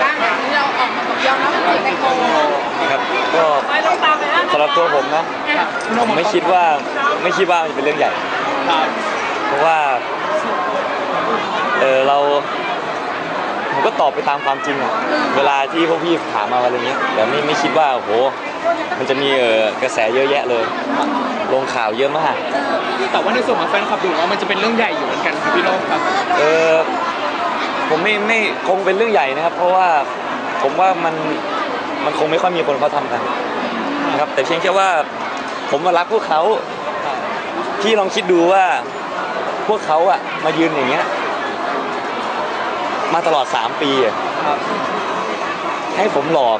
บ้างที่เราออกมาบอกยอมรับว่าจีบแตงโมครับก็สำหรับตัวผมนะผมไม่คิดว่าไม่คิดว่ามันจะเป็นเรื่องใหญ่ครับเพราะว่าเออเราผมก็ตอบไปตามความจริงอะเวลาที่พวกพี่ถามมาอะไรเงี้ยแต่ไม่ไม่คิดว่าโอ้โหมันจะมีเออกระแสเยอะแยะเลย ลงข่าวเยอะมาก แต่ว่าในส่วนของแฟนคลับดูว่ามันจะเป็นเรื่องใหญ่อยู่เหมือนกันครับพี่โน้ครับเออ ผมไม่ไม่คงเป็นเรื่องใหญ่นะครับ เพราะว่าผมว่ามันมันคงไม่ค่อยมีคนเขาทำกันนะครับ แต่เพียงแค่ว่าผมมารักพวกเขาพี่ลองคิดดูว่าพวกเขาอะมายืนอย่างเงี้ย มาตลอด3ปีอะให้ผมหลอก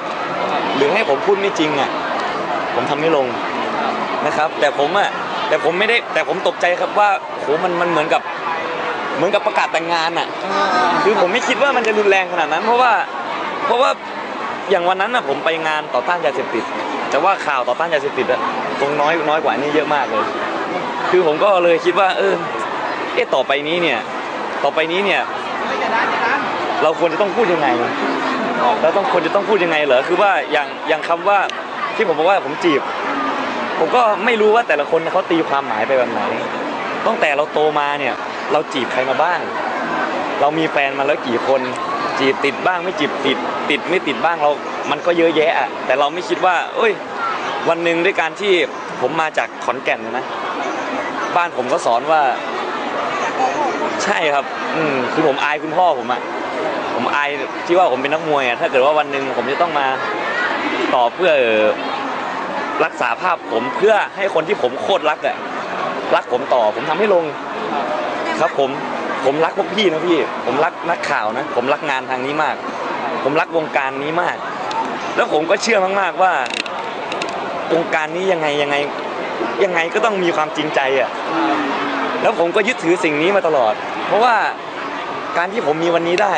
หรือให้ผมพูดไม่จริงอะผมทำไม่ลงนะครับ แต่ผมอะแต่ผมไม่ได้แต่ผมตกใจครับว่าโหมันมันเหมือนกับ เหมือนกับประกาศแต่งงานอะคือผมไม่คิดว่ามันจะรุนแรงขนาดนั้น เพราะว่าเพราะว่าอย่างวันนั้นน่ะผมไปงานต่อต้านยาเสพติด แต่ว่าข่าวต่อต้านยาเสพติดอะคงน้อยน้อยกว่านี้เยอะมากเลย คือผมก็เลยคิดว่า เออเอ๊ะต่อไปนี้เนี่ย ต่อไปนี้เนี่ย เราควรจะต้องพูดยังไงเราต้องควรจะต้องพูดยังไงเหรอคือว่าอย่างอย่างคำว่าที่ผมบอกว่าผมจีบ ผมก็ไม่รู้ว่าแต่ละคนเขาตีความหมายไปแบบไหนตั้งแต่เราโตมาเนี่ย เราจีบใครมาบ้าง เรามีแฟนมาแล้วกี่คน จีบติดบ้างไม่จีบติด ติดไม่ติดบ้างเรา มันก็เยอะแยะอะแต่เราไม่คิดว่า เอ้ย วันหนึ่งด้วยการที่ผมมาจากขอนแก่นนะ บ้านผมก็สอนว่า ใช่ครับ อืมคือผมอายคุณพ่อผมอะผมอายที่ว่าผมเป็นนักมวยอะถ้าเกิดว่าวันหนึ่งผมจะต้องมาต่อเพื่อรักษาภาพผมเพื่อให้คนที่ผมโคตรรักอะรักผมต่อผมทำให้ลง ครับผมผมรักพวกพี่นะพี่ ผมรักนักข่าวนะ ผมรักงานทางนี้มาก ผมรักวงการนี้มาก แล้วผมก็เชื่อมากๆว่าวงการนี้ยังไงยังไงยังไงก็ต้องมีความจริงใจอะแล้วผมก็ยึดถือสิ่งนี้มาตลอด เพราะว่าการที่ผมมีวันนี้ได้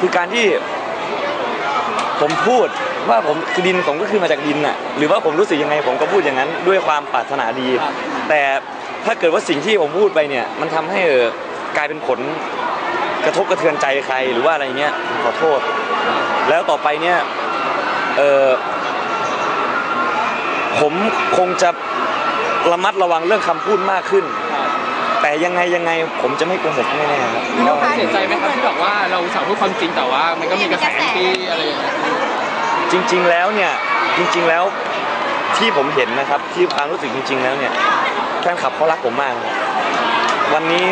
คือการที่ ผมพูดว่าผมคือดินผมก็คือมาจากดินน่ะหรือว่าผมรู้สึกยังไงผมก็พูดอย่างนั้นด้วยความปรารถนาดี แต่ ถ้าเกิดว่าสิ่งที่ผมพูดไปเนี่ย มันทำให้เออกลายเป็นผลกระทบกระเทือนใจใครหรือว่าอะไรเงี้ยผมขอโทษ แล้วต่อไปเนี่ยเออผมคงจะระมัดระวังเรื่องคำพูดมากขึ้น แต่ยังไงยังไงผมจะไม่โกหกแน่ๆครับพี่โน้เสียใจไหมครับที่บอกว่าเราสาวพูดความจริงแต่ว่า มันก็มีกระแสที่อะไรอย่างเงี้ยจริง ๆ แล้วเนี่ยจริง ๆแล้วที่ผมเห็นนะครับที่ความรู้สึกจริง ๆ แล้วเนี่ยแฟนคลับเขารักผมมาก วันนี้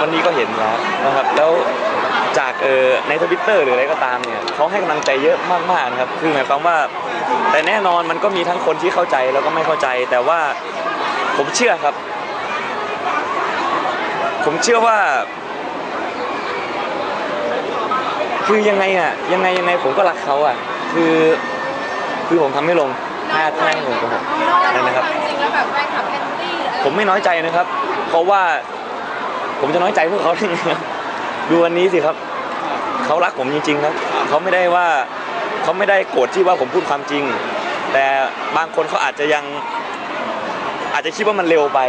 วันนี้ก็เห็นแล้วนะครับ แล้วจากเออในทวิตเตอร์หรืออะไรก็ตามเนี่ยเขาให้กำลังใจเยอะมากๆนะครับ คือหมายความว่า แต่แน่นอนมันก็มีทั้งคนที่เข้าใจแล้วก็ไม่เข้าใจ แต่ว่าผมเชื่อครับ ผมเชื่อว่า คือยังไงอะยังไงยังไงผมก็รักเขาอะ คือคือผมทำไม่ลงถ้าถ้าห้ผมกหกเรานะครับจริงแล้วแบบแฟนคลับแอนตี้ ผมไม่น้อยใจนะครับ เพราะว่าผมจะน้อยใจพวกเขาได้ไงครับดูวันนี้สิครับ เขารักผมจริง ๆ ครับ เขาไม่ได้ว่าเขาไม่ได้โกรธที่ว่าผมพูดความจริง แต่บางคนเขาอาจจะยังอาจจะคิดว่ามันเร็วไป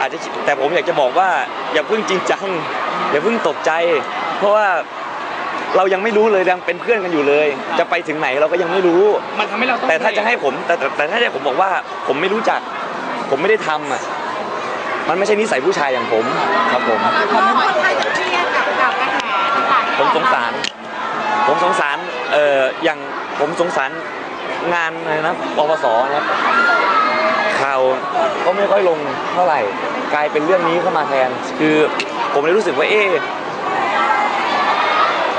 อาจจะคิดแต่ผมอยากจะบอกว่า อย่าเพิ่งจริงจังอย่าเพิ่งตกใจ เพราะว่าเรายังไม่รู้เลยยังเป็นเพื่อนกันอยู่เลย จะไปถึงไหนเราก็ยังไม่รู้ มันทำให้เราต้องแต่ถ้าจะให้ผมแต่แต่แต่ถ้าจะให้ผมบอกว่าผมไม่รู้จัก ผมไม่ได้ทำอะมันไม่ใช่นิสัยผู้ชายอย่างผมครับผมคนไทยจะเครียดกับกับกระแสต่างๆที่ผมสงสาร ผมสงสาร เอ่อ อย่างผมสงสารงานอะไรนะปปสนะครับข่าวก็ไม่ค่อยลงเท่าไหร่ กลายเป็นเรื่องนี้เข้ามาแทน คือผมเลยรู้สึกว่า เอ๊ะ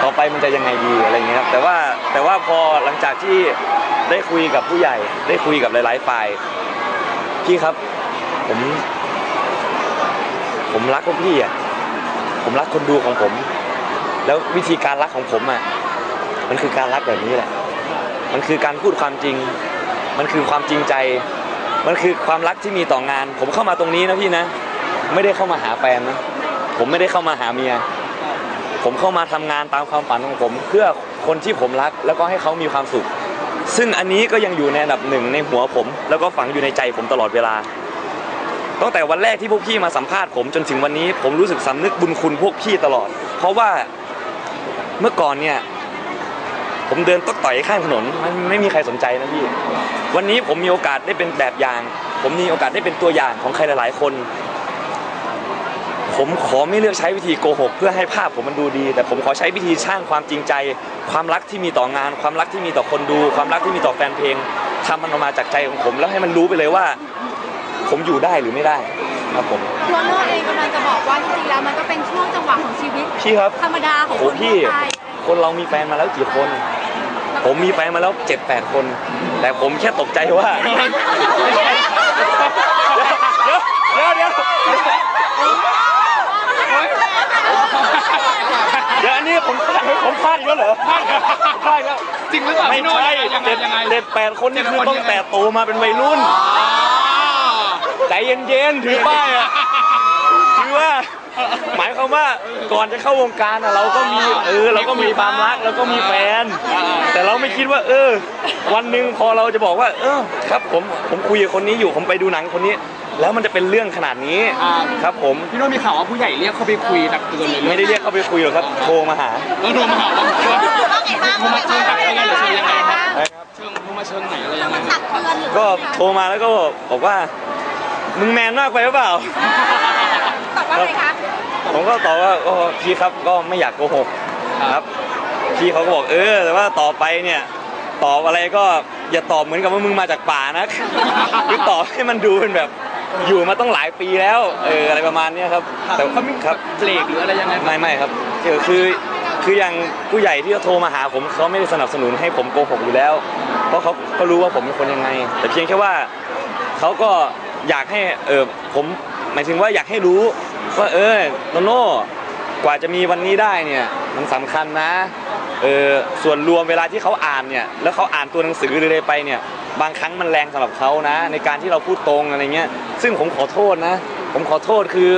ต่อไปมันจะยังไงดีอะไรอย่างเงี้ยครับ แต่ว่าแต่ว่าพอหลังจากที่ได้คุยกับผู้ใหญ่ ได้คุยกับหลาย ๆ ฝ่าย พี่ครับ ผม ผมรักพวกพี่อะผมรักคนดูของผม แล้ววิธีการรักของผมอะมันคือการรักแบบนี้แหละ มันคือการพูดความจริง มันคือความจริงใจ มันคือความรักที่มีต่องาน ผมเข้ามาตรงนี้นะพี่นะ ไม่ได้เข้ามาหาแฟนนะ ผมไม่ได้เข้ามาหาเมีย ผมเข้ามาทำงานตามความฝันของผม เพื่อคนที่ผมรักแล้วก็ให้เขามีความสุข ซึ่งอันนี้ก็ยังอยู่ในอันดับหนึ่งในหัวผม แล้วก็ฝังอยู่ในใจผมตลอดเวลา ตั้งแต่วันแรกที่พวกพี่มาสัมภาษณ์ผมจนถึงวันนี้ ผมรู้สึกสำนึกบุญคุณพวกพี่ตลอด เพราะว่าเมื่อก่อนเนี่ยผมเดินตกต่อยข้างถนนมันไม่มีใครสนใจนะพี่ วันนี้ผมมีโอกาสได้เป็นแบบอย่าง ผมมีโอกาสได้เป็นตัวอย่างของใครหลาย ๆ คน ผมขอไม่เลือกใช้วิธีโกหก เพื่อให้ภาพผมมันดูดี แต่ผมขอใช้วิธีสร้างความจริงใจ ความรักที่มีต่องาน ความรักที่มีต่อคนดู ความรักที่มีต่อแฟนเพลงทำมันออกมาจากใจของผม แล้วให้มันรู้ไปเลยว่า ผมอยู่ได้หรือไม่ได้ครับผมตัวโน่เองกำลังจะบอกว่าจริงๆแล้วมันก็เป็นช่วงจังหวะของชีวิตพี่ครับธรรมดาของโอ้คนพี่ทั่วไปคนเรามีแฟนมาแล้วกี่คน ผมมีแฟนมาแล้วเจ็ดแปดคน แต่ผมแค่ตกใจว่า เดี๋ยวเดี๋ยวเดี๋ยว เดี๋ยวอันนี้ผมผมพลาดอีกแล้วเหรอพลาดพลาดอีกแล้วจริงหรือเปล่าไม่พี่โน่ใช่ยังไงเจ็ดยังไง เจ็ดแปดคนนี่คือตั้งแต่โตมาเป็นวัยรุ่นอ๋อใจเย็นๆถือป้ายอะคือว่าหมายความว่าก่อนจะเข้าวงการอะเราก็มีเออเราก็มีความรักเราก็มีแฟน แต่เราไม่คิดว่า เออ วันหนึ่งพอเราจะบอกว่า เออครับ ผมผมคุยกับคนนี้อยู่ผมไปดูหนังคนนี้ แล้วมันจะเป็นเรื่องขนาดนี้ครับผมพี่โน่มีข่าวว่าผู้ใหญ่เรียกเขาไปคุยหนักเกินเลยไม่ได้เรียกเขาไปคุยหรอกครับโทรมาหาแล้วโทรมาหาว่าว่าไงบ้างโทรมาเชิญตักเตือนหรือเชิญยังไงครับใช่ครับเชิญโทรมาเชิญไหนอะไรยังไงตักเตือนหรือก็โทรมาแล้วก็บอกว่า มึงแมนมากไปหรือเปล่า ตอบว่าไงคะผมก็ตอบว่าก็พี่ครับก็ไม่อยากโกหกครับพี่เขาก็บอกเออแต่ว่าต่อไปเนี่ยตอบอะไรก็อย่าตอบเหมือนกับว่ามึงมาจากป่านะ คือตอบให้มันดูเป็นแบบ อยู่มาต้องหลายปีแล้วเอออะไรประมาณเนี้ยครับแต่เขามีครับเบรกหรืออะไรยังไงไม่ไม่ครับคือคือคืออย่างผู้ใหญ่ที่เขาโทรมาหาผมเขาไม่ได้สนับสนุนให้ผมโกหกอยู่แล้ว เพราะเขาก็รู้ว่าผมเป็นคนยังไง แต่เพียงแค่ว่าเขาก็อยากให้เออผมหมายถึงว่าอยากให้รู้ว่าเออโนโน่กว่าจะมีวันนี้ได้เนี่ยมันสำคัญนะเออส่วนรวมเวลาที่เขาอ่านเนี่ยแล้วเขาอ่านตัวหนังสือหรืออะไรไปเนี่ย บางครั้งมันแรงสำหรับเขานะ ในการที่เราพูดตรงอะไรเงี้ย ซึ่งผมขอโทษนะ ผมขอโทษคือ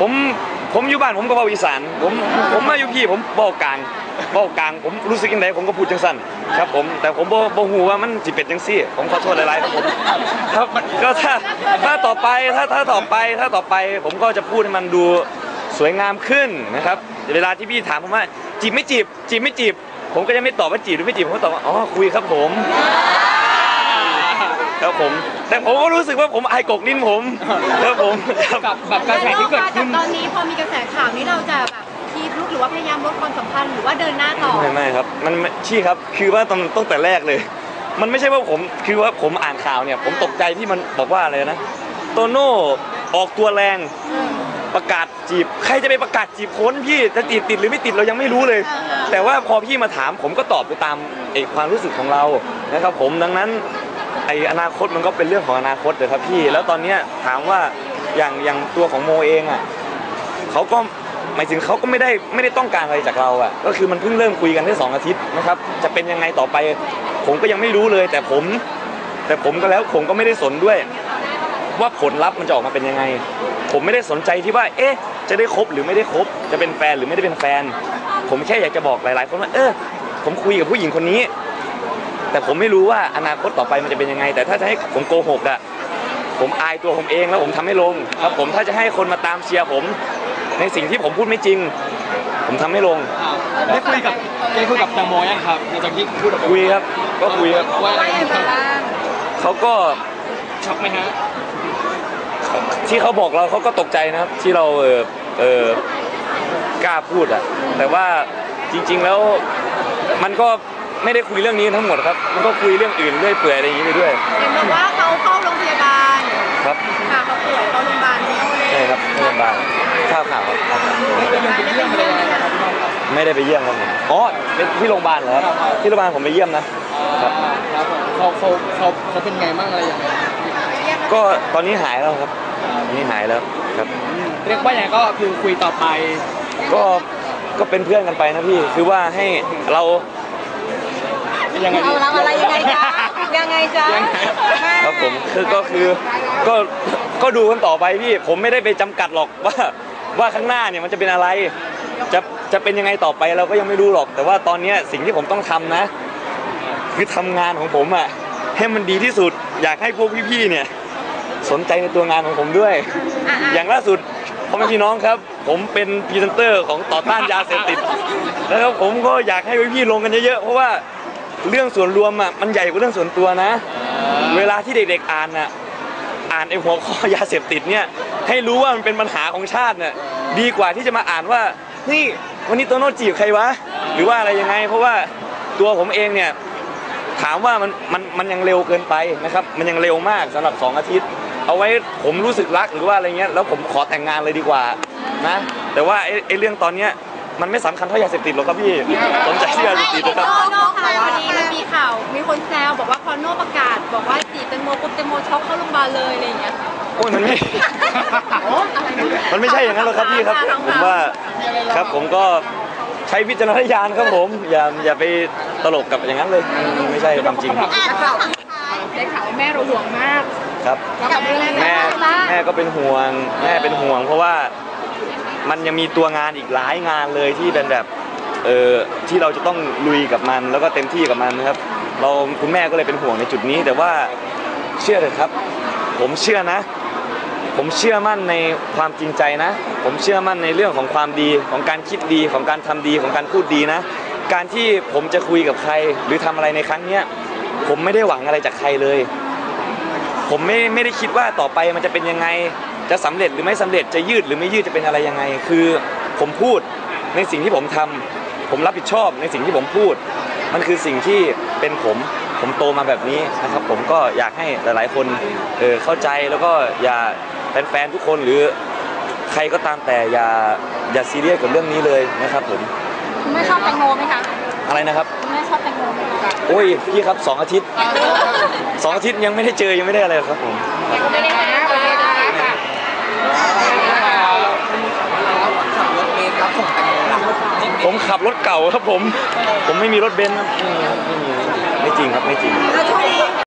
ผมผมอยู่บ้านผมก็เว้าอีสานผมผมมาอยู่พี่ผมเว้ากลางเว้ากลาง ผมรู้สึกยังไงผมก็พูดจังสั้นครับ ผมแต่ผมบ่บ่ฮู้ว่ามันสิเป็นจังซี่ ผมขอโทษหลายๆครับผมครับก็ถ้าถ้าต่อไปถ้าถ้าต่อไปถ้าต่อไป ผมก็จะพูดให้มันดูสวยงามขึ้นนะครับ เวลาที่พี่ถามผมว่าจีบไม่จีบจีบไม่จีบ ผมก็จะไม่ตอบว่าจีบหรือไม่จีบผมก็ตอบว่าอ๋อคุยครับผมครับผม แต่ผมก็รู้สึกว่าผมอายกกลิ้นผมครับผมครับกับแบบกระแสที่เกิดขึ้นตอนนี้พอมีกระแสข่าวนี้เราจะแบบคีบลุกหรือว่าพยายามลดความสัมพันธ์หรือว่าเดินหน้าต่อไม่ไม่ครับ มันไม่ชี่ครับคือว่าตอนตั้งแต่แรกเลย มันไม่ใช่ว่าผมคือว่าผมอ่านข่าวเนี่ย ผมตกใจที่มันบอกว่าอะไรนะ โตโน่ออกตัวแรง ประกาศจีบ ใครจะไปประกาศจีบคนพี่จะติดติดหรือไม่ติดเรายังไม่รู้เลย แต่ว่าพอพี่มาถามผมก็ตอบไปตามไอ้ความรู้สึกของเรานะครับ ผมดังนั้นไอ้อนาคตมันก็เป็นเรื่องของอนาคตเลยครับพี่ แล้วตอนเนี้ยถามว่าอย่างอย่างตัวของโมเองอะเขาก็หมายถึงเขาก็ไม่ได้ไม่ได้ต้องการอะไรจากเราอะก็คือมันเพิ่งเริ่มคุยกันได้สองอาทิตย์นะครับจะเป็นยังไงต่อไป ผมก็ยังไม่รู้เลย แต่ผม แต่ผมก็แล้วผมก็ไม่ได้สนด้วย ว่าผลลัพธ์มันจะออกมาเป็นยังไง ผมไม่ได้สนใจที่ว่า เอ๊ะ จะได้คบหรือไม่ได้คบ จะเป็นแฟนหรือไม่ได้เป็นแฟน ผมแค่อยากจะบอกหลายๆ คนว่า เออ ผมคุยกับผู้หญิงคนนี้ แต่ผมไม่รู้ว่าอนาคตต่อไปมันจะเป็นยังไง แต่ถ้าจะให้ผมโกหกอะผมอายตัวผมเองแล้วผมทำไม่ลงครับผมถ้าจะให้คนมาตามเชียร์ผม ในสิ่งที่ผมพูดไม่จริง ผมทำไม่ลงได้คุยกับได้คุยกับแตงโมยังครับหลังจากที่พูดออกไปคุยครับ ก็คุยครับว่าอะไรว่ายังไงครับบ้างเขาก็ช็อกไหมฮะ ที่เขาบอกเราเขาก็ตกใจนะครับ ที่เราเออเออกล้าพูดอะแต่ว่าจริง ๆแล้วมันก็ไม่ได้คุยเรื่องนี้ทั้งหมดครับ มันก็คุยเรื่องอื่นเรื่อยเปื่อยอะไรอย่างนี้ไปด้วย เห็นบอกว่าเขาเข้าโรงพยาบาลครับค่ะเขาป่วยเข้าโรงพยาบาลนี่ใช่ครับโรงพยาบาลข้าวข่าวครับได้ไปเยี่ยมอะไรยังไงครับพี่น้องครับไม่ได้ไปเยี่ยมครับผมอ๋อที่โรงพยาบาลเหรอครับที่โรงพยาบาลผมไปเยี่ยมนะครับครับผมเขาเขาเขาเขาเป็นไงบ้างอะไรยังไง ก็ตอนนี้หายแล้วครับตอนนี้หายแล้วครับ เรียกว่าอย่างไรก็คือคุยต่อไป ก็ก็เป็นเพื่อนกันไปนะพี่คือว่าให้เรายังไงเอาเราอะไรยังไงจ๊ะยังไงจ๊ะยังไง ครับผมคือก็คือก็ก็ดูกันต่อไปพี่ผมไม่ได้ไปจำกัดหรอกว่าว่าข้างหน้าเนี่ยมันจะเป็นอะไร จะจะเป็นยังไงต่อไปเราก็ยังไม่รู้หรอก แต่ว่าตอนเนี้ยสิ่งที่ผมต้องทำนะ คือทำงานของผมอะให้มันดีที่สุดอยากให้พวกพี่ๆเนี่ย สนใจในตัวงานของผมด้วยอะอย่างล่าสุดพ่อแม่พี่น้องครับ ผมเป็นพรีเซนเตอร์ของต่อต้านยาเสพติดนะครับผมก็อยากให้พี่ๆลงกันเยอะๆเพราะว่าเรื่องส่วนรวมอะมันใหญ่กว่าเรื่องส่วนตัวนะ เวลาที่เด็กๆอ่านน่ะอ่านไอ้หัวข้อยาเสพติดเนี่ยให้รู้ว่ามันเป็นปัญหาของชาติเนี่ยดีกว่าที่จะมาอ่านว่านี่วันนี้โตโน่จีบใครวะหรือว่าอะไรยังไง เพราะว่าตัวผมเองเนี่ยถามว่ามันมันมันยังเร็วเกินไปนะครับ มันยังเร็วมากสำหรับ 2 อาทิตย์ เอาไว้ผมรู้สึกรักหรือว่าอะไรเงี้ยแล้วผมขอแต่งงานเลยดีกว่านะแต่ว่าไอ้ไอ้เรื่องตอนเนี้ยมันไม่สำคัญเท่ายาเสพติดหรอกครับพี่สนใจที่ยาเสพติดนะครับโน่โน่ค่ะวันนี้มันมีข่าว มีคนแซวบอกว่าพอโน่ประกาศ บอกว่าจีบแตงโมปุ๊บแตงโมช็อกเข้าโรงพยาบาลเลยอะไรอย่างเงี้ยโอ้ยมันไม่ มันไม่ใช่อย่างนั้นหรอกครับพี่ครับ ผมว่าครับผมก็ใช้วิจารณญาณครับผม อย่าอย่าไปตลกกับอย่างนั้นเลยมันไม่ใช่ความจริง ได้ข่าวได้ข่าวว่าแม่เราห่วงมาก ครับ กับเรื่องแม่แม่ก็เป็นห่วง แม่เป็นห่วง เพราะว่ามันยังมีตัวงานอีกหลายงานเลยที่เป็นแบบเออที่เราจะต้องลุยกับมันแล้วก็เต็มที่กับมันนะครับ เราคุณแม่ก็เลยเป็นห่วงในจุดนี้ แต่ว่าเชื่อเถอะครับ ผมเชื่อนะ ผมเชื่อมั่นในความจริงใจนะ ผมเชื่อมั่นในเรื่องของความดีของการคิดดีของการทำดีของการพูดดีนะ การที่ผมจะคุยกับใครหรือทำอะไรในครั้งเนี้ยผมไม่ได้หวังอะไรจากใครเลย ผมไม่ไม่ได้คิดว่าต่อไปมันจะเป็นยังไง จะสำเร็จหรือไม่สำเร็จจะยืดหรือไม่ยืดจะเป็นอะไรยังไง คือผมพูดในสิ่งที่ผมทำผมรับผิดชอบในสิ่งที่ผมพูด มันคือสิ่งที่เป็นผมผมโตมาแบบนี้นะครับ ผมก็อยากให้หลายๆ คนเออเข้าใจแล้วก็อย่าแฟนๆทุกคนหรือใครก็ตามแต่อย่าอย่าซีเรียสกับเรื่องนี้เลยนะครับผมคุณแม่ชอบแตงโมไหมคะ อะไรนะครับคุณแม่ชอบแตงโมไหมคะโอ้ยพี่ครับสองอาทิตย์สองอาทิตย์ยังไม่ได้เจอยังไม่ได้อะไรหรอกครับผมครับไม่ได้นะโอเคนะคะผมขับรถเก่าครับผม ผมไม่มีรถเบนซ์ครับไม่มีไม่มีไม่จริงครับไม่จริง